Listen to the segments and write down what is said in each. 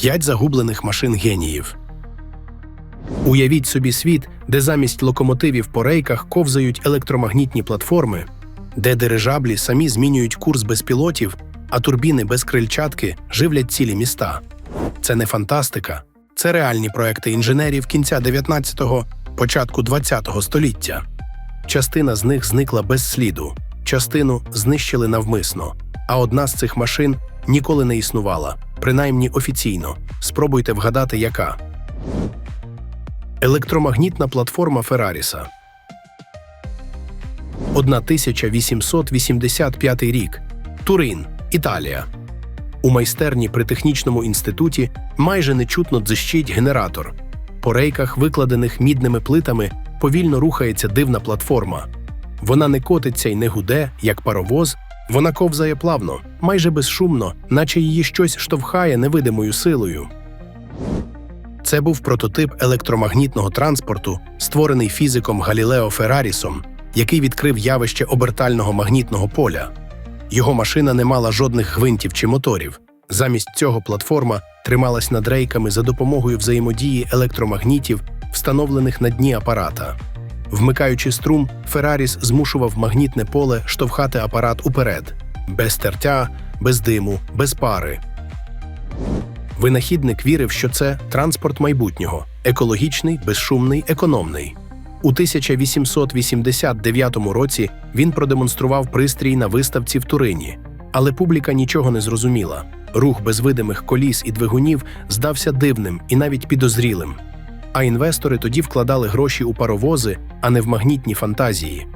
П'ять загублених машин геніїв. Уявіть собі світ, де замість локомотивів по рейках ковзають електромагнітні платформи, де дирижаблі самі змінюють курс без пілотів, а турбіни без крильчатки живлять цілі міста. Це не фантастика, це реальні проекти інженерів кінця 19-го, початку 20-го століття. Частина з них зникла без сліду, частину знищили навмисно, а одна з цих машин ніколи не існувала, принаймні офіційно. Спробуйте вгадати, яка. Електромагнітна платформа Ферраріса. 1885 рік. Турин, Італія. У майстерні при технічному інституті майже нечутно дзищить генератор. По рейках, викладених мідними плитами, повільно рухається дивна платформа. Вона не котиться й не гуде, як паровоз, вона ковзає плавно, майже безшумно, наче її щось штовхає невидимою силою. Це був прототип електромагнітного транспорту, створений фізиком Галілео Феррарісом, який відкрив явище обертального магнітного поля. Його машина не мала жодних гвинтів чи моторів. Замість цього платформа трималась над рейками за допомогою взаємодії електромагнітів, встановлених на дні апарата. Вмикаючи струм, Ферраріс змушував магнітне поле штовхати апарат уперед, без тертя, без диму, без пари. Винахідник вірив, що це транспорт майбутнього, екологічний, безшумний, економний. У 1889 році він продемонстрував пристрій на виставці в Турині, але публіка нічого не зрозуміла. Рух без видимих коліс і двигунів здався дивним і навіть підозрілим. А інвестори тоді вкладали гроші у паровози, а не в магнітні фантазії.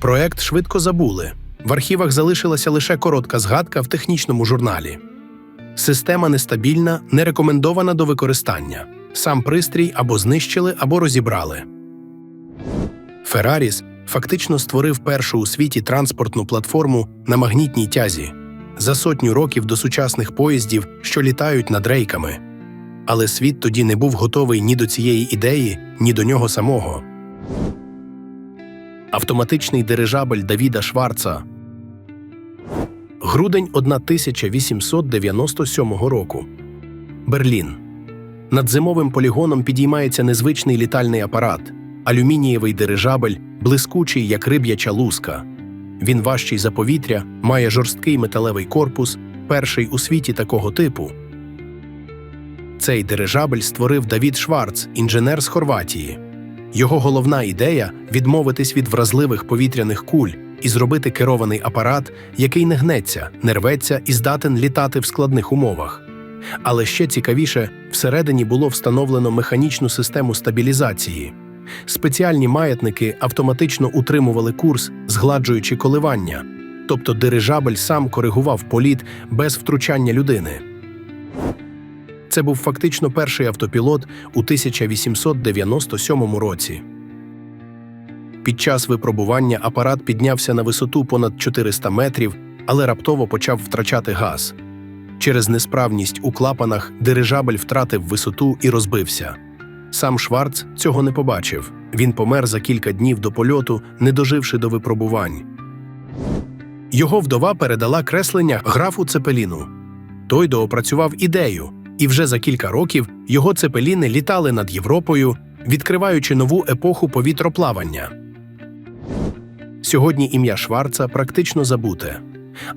Проект швидко забули. В архівах залишилася лише коротка згадка в технічному журналі. Система нестабільна, не рекомендована до використання. Сам пристрій або знищили, або розібрали. Ферраріс фактично створив першу у світі транспортну платформу на магнітній тязі за сотню років до сучасних поїздів, що літають над рейками. Але світ тоді не був готовий ні до цієї ідеї, ні до нього самого. Автоматичний дирижабель Давіда Шварца Грудень 1897 року. Берлін. Над зимовим полігоном підіймається незвичний літальний апарат, алюмінієвий дирижабель, блискучий, як риб'яча луска. Він важчий за повітря, має жорсткий металевий корпус, перший у світі такого типу. Цей дирижабель створив Давід Шварц, інженер з Хорватії. Його головна ідея відмовитись від вразливих повітряних куль і зробити керований апарат, який не гнеться, не рветься і здатен літати в складних умовах. Але ще цікавіше, всередині було встановлено механічну систему стабілізації. Спеціальні маятники автоматично утримували курс, згладжуючи коливання, тобто дирижабель сам коригував політ без втручання людини. Це був фактично перший автопілот у 1897 році. Під час випробування апарат піднявся на висоту понад 400 метрів, але раптово почав втрачати газ. Через несправність у клапанах дирижабель втратив висоту і розбився. Сам Шварц цього не побачив. Він помер за кілька днів до польоту, не доживши до випробувань. Його вдова передала креслення графу Цепеліну. Той доопрацював ідею, і вже за кілька років його цепеліни літали над Європою, відкриваючи нову епоху повітроплавання. Сьогодні ім'я Шварца практично забуте,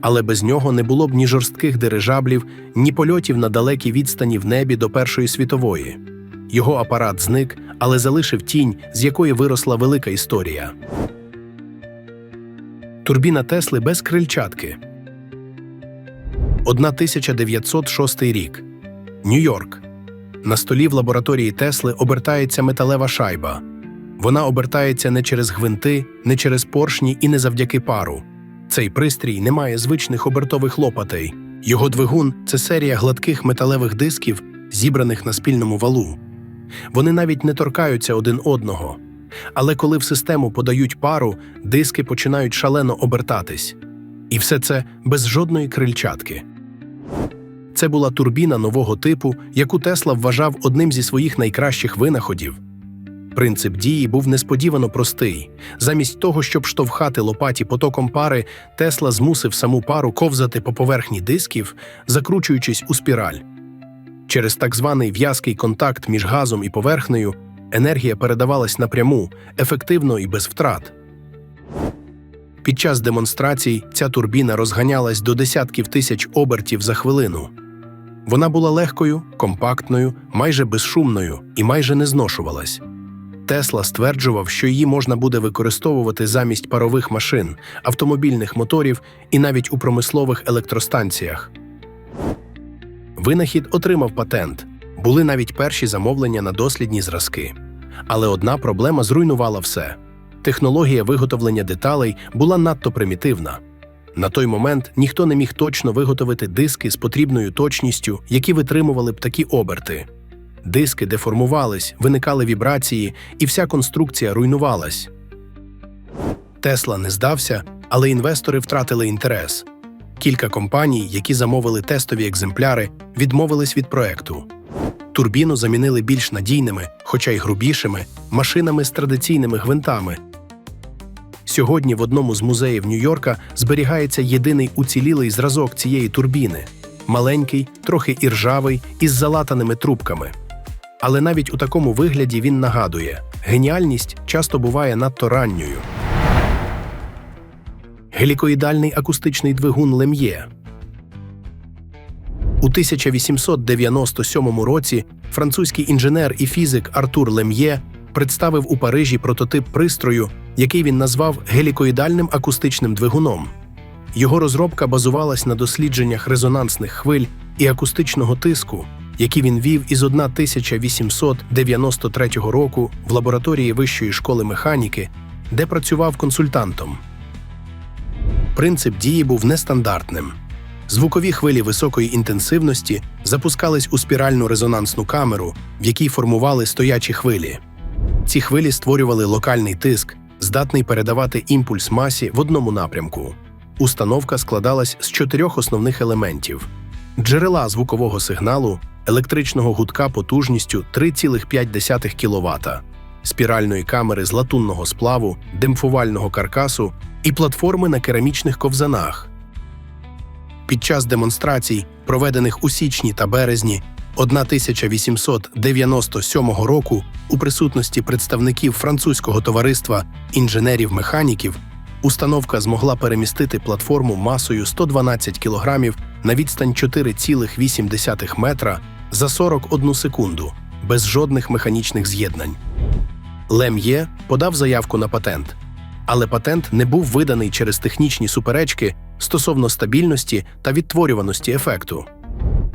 але без нього не було б ні жорстких дирижаблів, ні польотів на далекій відстані в небі до Першої світової. Його апарат зник, але залишив тінь, з якої виросла велика історія. Турбіна Тесли без крильчатки. 1906 рік. Нью-Йорк. На столі в лабораторії Тесли обертається металева шайба. Вона обертається не через гвинти, не через поршні і не завдяки пару. Цей пристрій не має звичних обертових лопатей. Його двигун це серія гладких металевих дисків, зібраних на спільному валу. Вони навіть не торкаються один одного. Але коли в систему подають пару, диски починають шалено обертатись. І все це без жодної крильчатки. Це була турбіна нового типу, яку Тесла вважав одним зі своїх найкращих винаходів. Принцип дії був несподівано простий. Замість того, щоб штовхати лопаті потоком пари, Тесла змусив саму пару ковзати по поверхні дисків, закручуючись у спіраль. Через так званий в'язкий контакт між газом і поверхнею енергія передавалась напряму, ефективно і без втрат. Під час демонстрацій ця турбіна розганялась до десятків тисяч обертів за хвилину. Вона була легкою, компактною, майже безшумною і майже не зношувалась. Тесла стверджував, що її можна буде використовувати замість парових машин, автомобільних моторів і навіть у промислових електростанціях. Винахід отримав патент. Були навіть перші замовлення на дослідні зразки. Але одна проблема зруйнувала все. Технологія виготовлення деталей була надто примітивна. На той момент ніхто не міг точно виготовити диски з потрібною точністю, які витримували б такі оберти. Диски деформувались, виникали вібрації, і вся конструкція руйнувалась. Тесла не здався, але інвестори втратили інтерес. Кілька компаній, які замовили тестові екземпляри, відмовились від проекту. Турбіну замінили більш надійними, хоча й грубішими, машинами з традиційними гвинтами. Сьогодні в одному з музеїв Нью-Йорка зберігається єдиний уцілілий зразок цієї турбіни маленький, трохи іржавий, із залатаними трубками. Але навіть у такому вигляді він нагадує: геніальність часто буває надто ранньою. Гелікоїдальний акустичний двигун Лем'є. У 1897 році французький інженер і фізик Артур Лем'є представив у Парижі прототип пристрою, який він назвав гелікоїдальним акустичним двигуном. Його розробка базувалась на дослідженнях резонансних хвиль і акустичного тиску, які він вів із 1893 року в лабораторії Вищої школи механіки, де працював консультантом. Принцип дії був нестандартним. Звукові хвилі високої інтенсивності запускались у спіральну резонансну камеру, в якій формували стоячі хвилі. Ці хвилі створювали локальний тиск, здатний передавати імпульс масі в одному напрямку. Установка складалась з чотирьох основних елементів: джерела звукового сигналу, електричного гудка потужністю 3,5 кВт, спіральної камери з латунного сплаву, демпфувального каркасу і платформи на керамічних ковзанах. Під час демонстрацій, проведених у січні та березні 1897 року у присутності представників французького товариства інженерів-механіків, установка змогла перемістити платформу масою 112 кг на відстань 4,8 метра за 41 секунду, без жодних механічних з'єднань. Лем'є подав заявку на патент, але патент не був виданий через технічні суперечки стосовно стабільності та відтворюваності ефекту.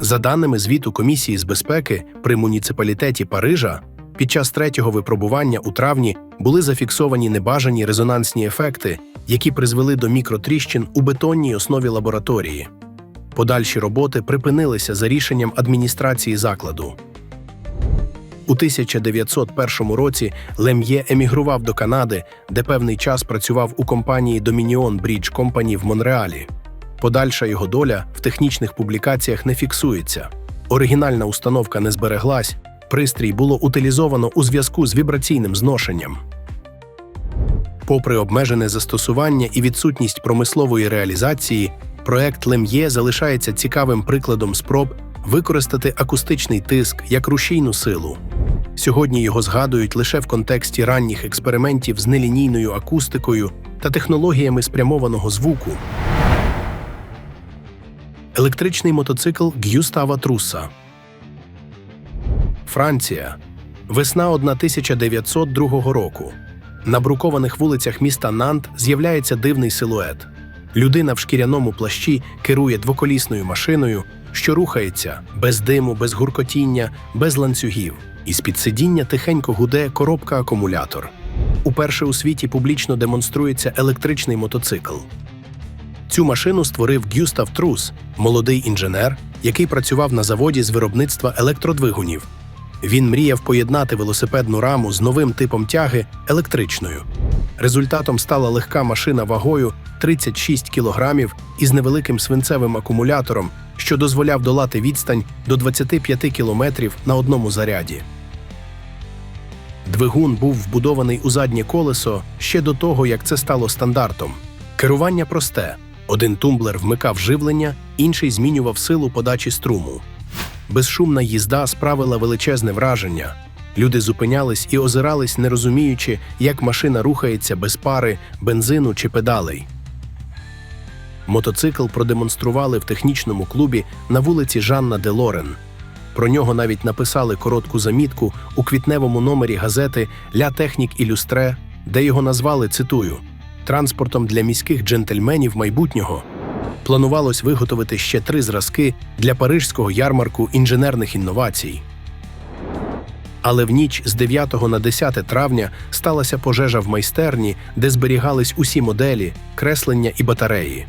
За даними звіту Комісії з безпеки при муніципалітеті Парижа, під час третього випробування у травні були зафіксовані небажані резонансні ефекти, які призвели до мікротріщин у бетонній основі лабораторії. Подальші роботи припинилися за рішенням адміністрації закладу. У 1901 році Лем'є емігрував до Канади, де певний час працював у компанії Dominion Bridge Company в Монреалі. Подальша його доля в технічних публікаціях не фіксується. Оригінальна установка не збереглась, пристрій було утилізовано у зв'язку з вібраційним зношенням. Попри обмежене застосування і відсутність промислової реалізації, проект Лем'є залишається цікавим прикладом спроб використати акустичний тиск як рушійну силу. Сьогодні його згадують лише в контексті ранніх експериментів з нелінійною акустикою та технологіями спрямованого звуку. Електричний мотоцикл Гюстава Труса. Франція. Весна 1902 року. На брукованих вулицях міста Нант з'являється дивний силует. Людина в шкіряному плащі керує двоколісною машиною, що рухається без диму, без гуркотіння, без ланцюгів. Із під сидіння тихенько гуде коробка-акумулятор. Уперше у світі публічно демонструється електричний мотоцикл. Цю машину створив Гюстав Трус, молодий інженер, який працював на заводі з виробництва електродвигунів. Він мріяв поєднати велосипедну раму з новим типом тяги електричною. Результатом стала легка машина вагою 36 кг із невеликим свинцевим акумулятором, що дозволяв долати відстань до 25 км на одному заряді. Двигун був вбудований у заднє колесо ще до того, як це стало стандартом. Керування просте: один тумблер вмикав живлення, інший змінював силу подачі струму. безшумна їзда справила величезне враження. Люди зупинялись і озирались, не розуміючи, як машина рухається без пари, бензину чи педалей. Мотоцикл продемонстрували в технічному клубі на вулиці Жанна де Лорен. Про нього навіть написали коротку замітку у квітневому номері газети Ля Технік Ілюстре, де його назвали цитую транспортом для міських джентльменів майбутнього. Планувалось виготовити ще три зразки для парижського ярмарку інженерних інновацій. Але в ніч з 9 на 10 травня сталася пожежа в майстерні, де зберігались усі моделі, креслення і батареї.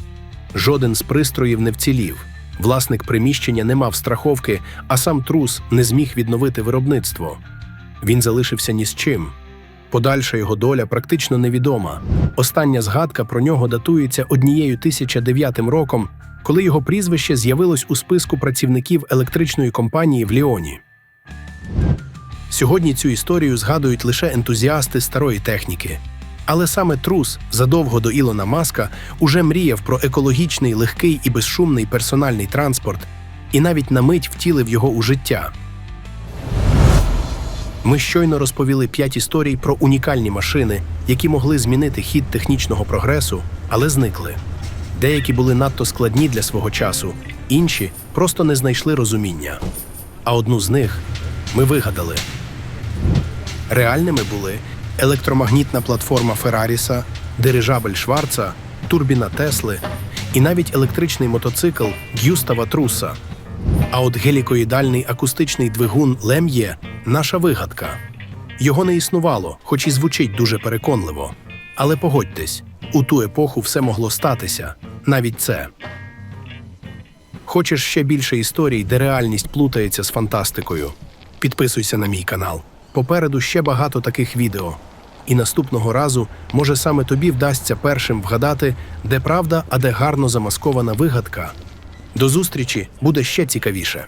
Жоден з пристроїв не вцілів. Власник приміщення не мав страховки, а сам трус не зміг відновити виробництво. Він залишився ні з чим. Подальша його доля практично невідома. Остання згадка про нього датується однією 1009 роком, коли його прізвище з'явилось у списку працівників електричної компанії в Ліоні. Сьогодні цю історію згадують лише ентузіасти старої техніки. Але саме трус задовго до Ілона Маска уже мріяв про екологічний, легкий і безшумний персональний транспорт і навіть на мить втілив його у життя. Ми щойно розповіли п'ять історій про унікальні машини, які могли змінити хід технічного прогресу, але зникли. Деякі були надто складні для свого часу, інші просто не знайшли розуміння. А одну з них ми вигадали. Реальними були електромагнітна платформа Ферраріса, дирижабель Шварца, турбіна Тесли і навіть електричний мотоцикл Гюстава Труса. А от гелікоїдальний акустичний двигун Лем'є наша вигадка. Його не існувало, хоч і звучить дуже переконливо. Але погодьтесь, у ту епоху все могло статися, навіть це. Хочеш ще більше історій, де реальність плутається з фантастикою? Підписуйся на мій канал. Попереду ще багато таких відео. І наступного разу, може, саме тобі вдасться першим вгадати, де правда, а де гарно замаскована вигадка. До зустрічі буде ще цікавіше.